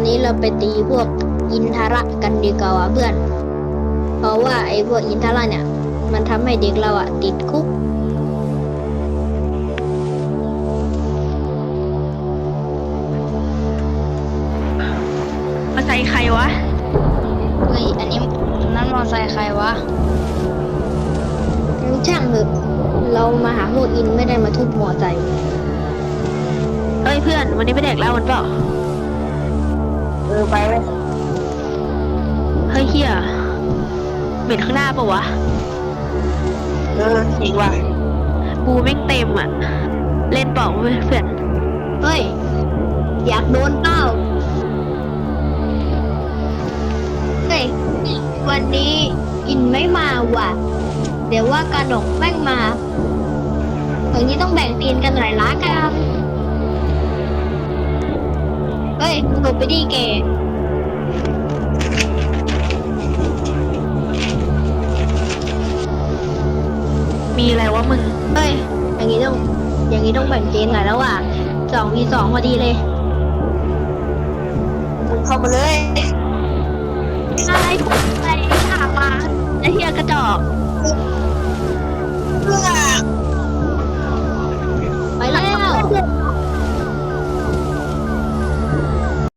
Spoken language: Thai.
วันนี้เราไปตีพวกอินทระกันดีกว่าว่ะเพื่อน เพราะว่าไอ้พวกอินทระเนี่ย มันทำให้เด็กเราอะติดคุกมาใส่ใครวะ เฮ้ย อันนี้นั่นมอไซค์ใครวะงั้นช่างเถอะเรามาหาพวกอินไม่ได้มาทุบหัวใจเฮ้ยเพื่อน วันนี้ไปแดกเหล้ากันเปล่า เออไปเว้ยเฮ้ยเฮียเหม็นข้างหน้าปะวะ เออจริงว่ะกูแม่งเต็มอะ เล่นเปล่าเว้ยเพื่อนเฮ้ย อยากโดนเป้าเฮ้ยวันนี้อินไม่มาว่ะ เดี๋ยวว่าการดกแม่งมาอย่างนี้ต้องแบ่งทีมกันหน่อยละกัน เฮ้ยหลบไปดีเกมีอะไรวะมึง เฮ้ย อย่างนี้ต้อง อย่างนี้ต้องแบ่งทีมหน่อยแล้วว่ะสองวีสองพอดีเลยเข้ามาเลยอะไรอะไรถามมาไอเฮีย